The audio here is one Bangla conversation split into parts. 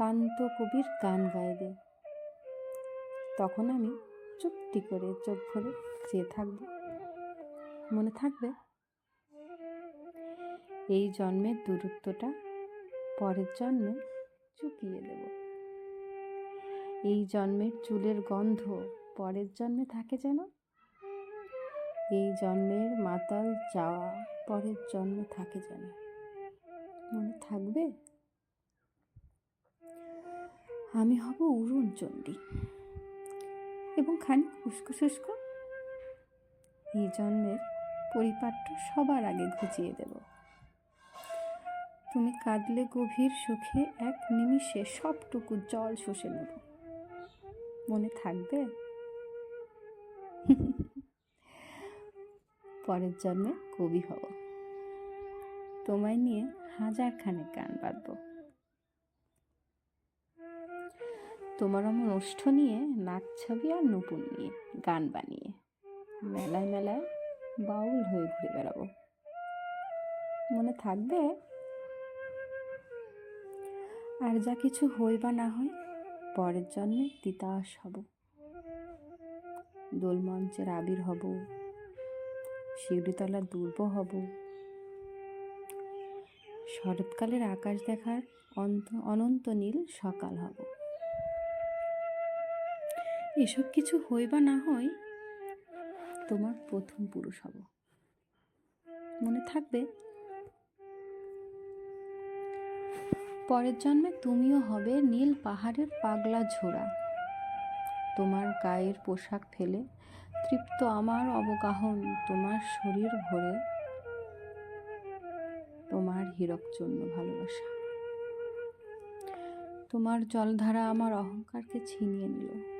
কান্ত কবির গান গাইবে। তখন আমি চুপটি করে চোখ ভরে চেয়ে থাকব। মনে থাকবে, এই জন্মের দূরত্বটা পরের জন্মে চুকিয়ে দেব। এই জন্মের চুলের গন্ধ পরের জন্মে থাকে যেন। এই জন্মের মাতাল যাওয়া পরের জন্মে থাকে যেন। মনে থাকবে? আমি হব উড়ন চণ্ডী এবং খানিক উস্কো শুষ্ক এই জন্মের পরিপাট্য সবার আগে ঘুচিয়ে দেব। তুমি কাঁদলে গভীর সুখে এক নিমিষে সবটুকু জল শুষে নেব। মনে থাকবে? পরের জন্মে কবি হব। তোমায় নিয়ে হাজার খানেক গান বাঁধব তোমার আমার ওষ্ঠ নিয়ে, নাচ ছবি আর নতুন নিয়ে, গান বানিয়ে। মেলায় মেলায় বাউল হয়ে ঘুরে বেড়াবো। মনে থাকবে? আর যা কিছু হই বা না হয় পরের জন্মে তিতাস হব। দোলমঞ্চের আবির হব। শিউরিতলার দুর্ব হব। শরৎকালের আকাশ দেখার অন্ত অনন্ত নীল সকাল হব। এসব কিছু হই বা না হয় তোমার প্রথম পুরুষ হব। মনে থাকবে? পরের জন্মে তুমিও হবে নীল পাহাড়ের পাগলা ঝোড়া। তোমার গায়ের পোশাক ফেলে তৃপ্ত আমার অবগাহন, তোমার শরীর ভরে তোমার হীরক জন্য ভালোবাসা। তোমার জলধারা আমার অহংকারকে ছিনিয়ে নিল।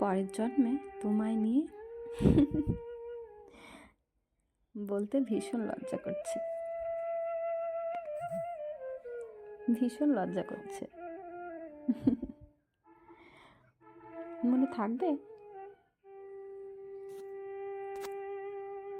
পরের জন্মে তোমায় নিয়ে বলতে ভীষণ লজ্জা করছে। ভীষণ লজ্জা করছে। মনে থাকবে?